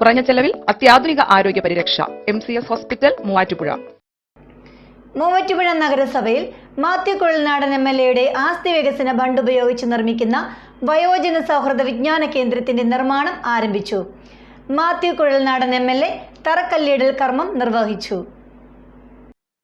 കുറഞ്ഞ ചെലവിൽ അത്യാധുനിക ആരോഗ്യ പരിരക്ഷ. M C S hospital Muvattupuzha. Muvattupuzha നഗരസഭയിൽ മാത്യു കുഴൽനാടൻ എം എൽ എയുടെ ആസ്തി വികസന ഫണ്ട് ഉപയോഗിച്ച് നിർമ്മിക്കുന്ന വയോജന സൗഹൃദ വിജ്ഞാന കേന്ദ്രത്തിന്റെ നിർമ്മാണം ആരംഭിച്ചു. Mathew Kuzhalnadan M L A തറക്കല്ലിടൽ കർമ്മം നിർവഹിച്ചു.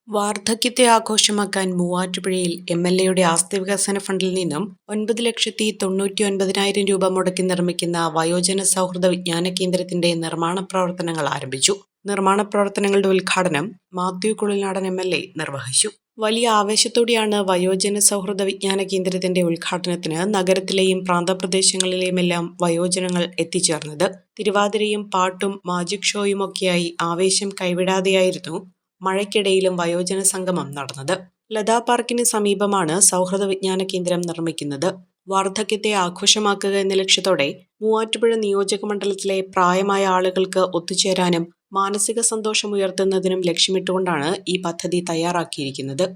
വാർദ്ധക്യത്തെ ആഘോഷമാക്കാൻ മൂവാറ്റുപുഴയിൽ എം എൽ എയുടെ ആസ്തി വികസന ഫണ്ടിൽ നിന്നും ഒൻപത് ലക്ഷത്തി തൊണ്ണൂറ്റി ഒൻപതിനായിരം രൂപ മുടക്കി നിർമ്മിക്കുന്ന വയോജന സൗഹൃദ വിജ്ഞാന കേന്ദ്രത്തിന്റെ നിർമ്മാണ പ്രവർത്തനങ്ങൾ ആരംഭിച്ചു. നിർമ്മാണ പ്രവർത്തനങ്ങളുടെ ഉദ്ഘാടനം Mathew Kulinadan M L A നിർവഹിച്ചു. വലിയ ആവേശത്തോടെയാണ് വയോജന സൗഹൃദ വിജ്ഞാന കേന്ദ്രത്തിന്റെ ഉദ്ഘാടനത്തിന് നഗരത്തിലെയും പ്രാന്തപ്രദേശങ്ങളിലെയുമെല്ലാം വയോജനങ്ങൾ എത്തിച്ചേർന്നത്. തിരുവാതിരയും പാട്ടും മാജിക് ഷോയും ഒക്കെയായി ആവേശം കൈവിടാതെയായിരുന്നു മഴയ്ക്കിടയിലും വയോജന സംഗമം നടന്നത്. ലതാ പാർക്കിന് സമീപമാണ് സൗഹൃദ വിജ്ഞാന കേന്ദ്രം നിർമ്മിക്കുന്നത്. വാർദ്ധക്യത്തെ ആഘോഷമാക്കുക എന്ന ലക്ഷ്യത്തോടെ മൂവാറ്റുപുഴ നിയോജക മണ്ഡലത്തിലെ പ്രായമായ ആളുകൾക്ക് ഒത്തുചേരാനും മാനസിക സന്തോഷം ഉയർത്തുന്നതിനും ലക്ഷ്യമിട്ടുകൊണ്ടാണ് ഈ പദ്ധതി തയ്യാറാക്കിയിരിക്കുന്നത്.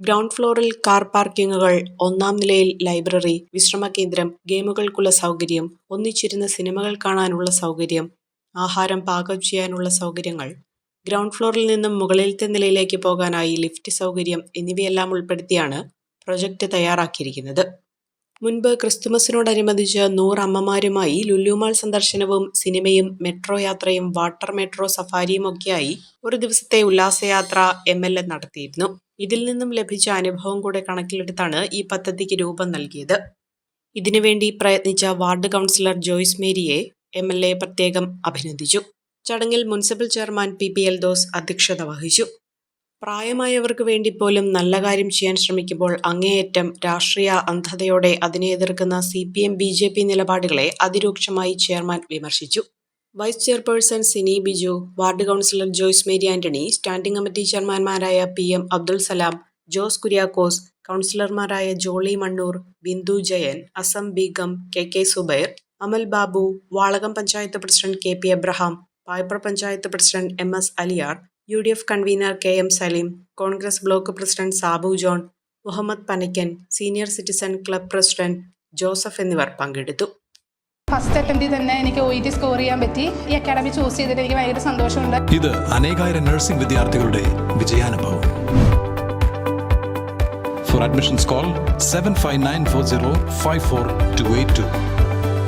ഗ്രൗണ്ട് ഫ്ലോറിൽ കാർ പാർക്കിങ്ങുകൾ ഒന്നാം നിലയിൽ ലൈബ്രറി വിശ്രമ കേന്ദ്രം ഗെയിമുകൾക്കുള്ള സൗകര്യം ഒന്നിച്ചിരുന്ന് സിനിമകൾ കാണാനുള്ള സൗകര്യം ആഹാരം പാകം ചെയ്യാനുള്ള സൗകര്യങ്ങൾ ഗ്രൗണ്ട് ഫ്ലോറിൽ നിന്നും മുകളിലത്തെ നിലയിലേക്ക് പോകാനായി ലിഫ്റ്റ് സൗകര്യം എന്നിവയെല്ലാം ഉൾപ്പെടുത്തിയാണ് പ്രൊജക്ട് തയ്യാറാക്കിയിരിക്കുന്നത്. മുൻപ് ക്രിസ്തുമസിനോടനുബന്ധിച്ച് നൂറ് അമ്മമാരുമായി ലുലുമാൾ സന്ദർശനവും സിനിമയും മെട്രോ യാത്രയും വാട്ടർ മെട്രോ സഫാരിയും ഒക്കെയായി ഒരു ദിവസത്തെ ഉല്ലാസയാത്ര എം എൽ എ നടത്തിയിരുന്നു. ഇതിൽ നിന്നും ലഭിച്ച അനുഭവം കൂടെ കണക്കിലെടുത്താണ് ഈ പദ്ധതിക്ക് രൂപം നൽകിയത്. ഇതിനുവേണ്ടി പ്രയത്നിച്ച വാർഡ് കൗൺസിലർ ജോയ്സ് മേരിയെ എം എൽ എ പ്രത്യേകം അഭിനന്ദിച്ചു. ചടങ്ങിൽ municipal chairman P P Eldhose അധ്യക്ഷത വഹിച്ചു. പ്രായമായവർക്ക് വേണ്ടി പോലും നല്ല കാര്യം ചെയ്യാൻ ശ്രമിക്കുമ്പോൾ അങ്ങേയറ്റം രാഷ്ട്രീയ അന്ധതയോടെ അതിനെ എതിർക്കുന്ന C P M B J P നിലപാടുകളെ അതിരൂക്ഷമായി ചെയർമാൻ വിമർശിച്ചു. Vice chairperson Sini Biju ward councillor Joyce Mary Antony standing committee ചെയർമാൻമാരായ P M Abdul Salam Jose Kuriakose കൗൺസിലർമാരായ Jolly Mannoor Bindu Jayan Asam Beegum K K Zubair Amal Babu Valakam panchayat president K P Abraham Paipra panchayat president M S Aliyar U D F convener K M Salim Congress block president Sabu John Muhammad Panackan senior citizen club president Joseph എന്നിവർ പങ്കെടുത്തു. First അറ്റംപ്റ്റിൽ തന്നെ എനിക്ക് O T score ചെയ്യാൻ പറ്റി. ഈ academy choose ചെയ്തിട്ട് എനിക്ക് ഭയങ്കര സന്തോഷമുണ്ട്. ഇത് അനേകായിരം നഴ്സിംഗ് വിദ്യാർത്ഥികളുടെ വിജയാനുഭവം. Four admissions call 7594054282.